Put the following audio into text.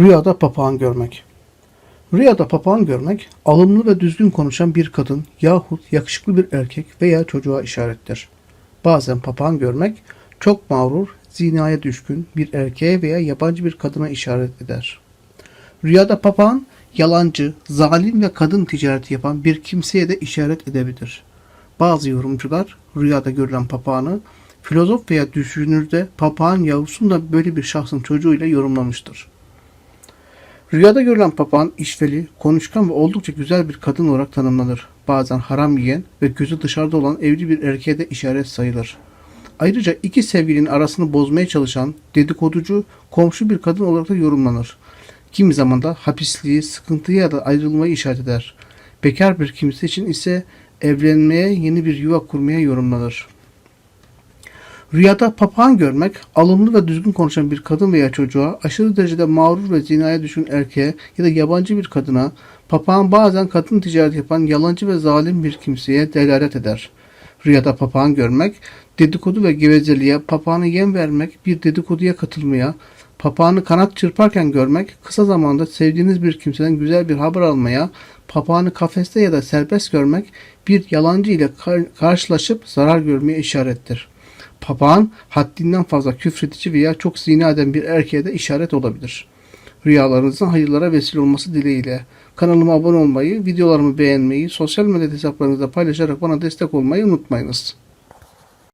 Rüyada papağan görmek. Rüyada papağan görmek, alımlı ve düzgün konuşan bir kadın yahut yakışıklı bir erkek veya çocuğa işarettir. Bazen papağan görmek, çok mağrur, zinaya düşkün bir erkeğe veya yabancı bir kadına işaret eder. Rüyada papağan, yalancı, zalim ve kadın ticareti yapan bir kimseye de işaret edebilir. Bazı yorumcular rüyada görülen papağanı filozof veya düşünürde papağan yavrusunu da böyle bir şahsın çocuğuyla yorumlamıştır. Rüyada görülen papağan işveli, konuşkan ve oldukça güzel bir kadın olarak tanımlanır. Bazen haram yiyen ve gözü dışarıda olan evli bir erkeğe de işaret sayılır. Ayrıca iki sevgilinin arasını bozmaya çalışan dedikoducu, komşu bir kadın olarak da yorumlanır. Kimi zaman da hapisliği, sıkıntıyı ya da ayrılmayı işaret eder. Bekar bir kimse için ise evlenmeye, yeni bir yuva kurmaya yorumlanır. Rüyada papağan görmek, alımlı ve düzgün konuşan bir kadın veya çocuğa, aşırı derecede mağrur ve zinaya düşkün erkeğe ya da yabancı bir kadına, papağan bazen kadın ticareti yapan yalancı ve zalim bir kimseye delalet eder. Rüyada papağan görmek, dedikodu ve gevezeliğe, papağanı yem vermek, bir dedikoduya katılmaya, papağanı kanat çırparken görmek, kısa zamanda sevdiğiniz bir kimseden güzel bir haber almaya, papağanı kafeste ya da serbest görmek, bir yalancı ile kar- karşılaşıp zarar görmeye işarettir. Papağan haddinden fazla küfredici veya çok zina eden bir erkeğe de işaret olabilir. Rüyalarınızın hayırlara vesile olması dileğiyle. Kanalıma abone olmayı, videolarımı beğenmeyi, sosyal medya hesaplarınızda paylaşarak bana destek olmayı unutmayınız.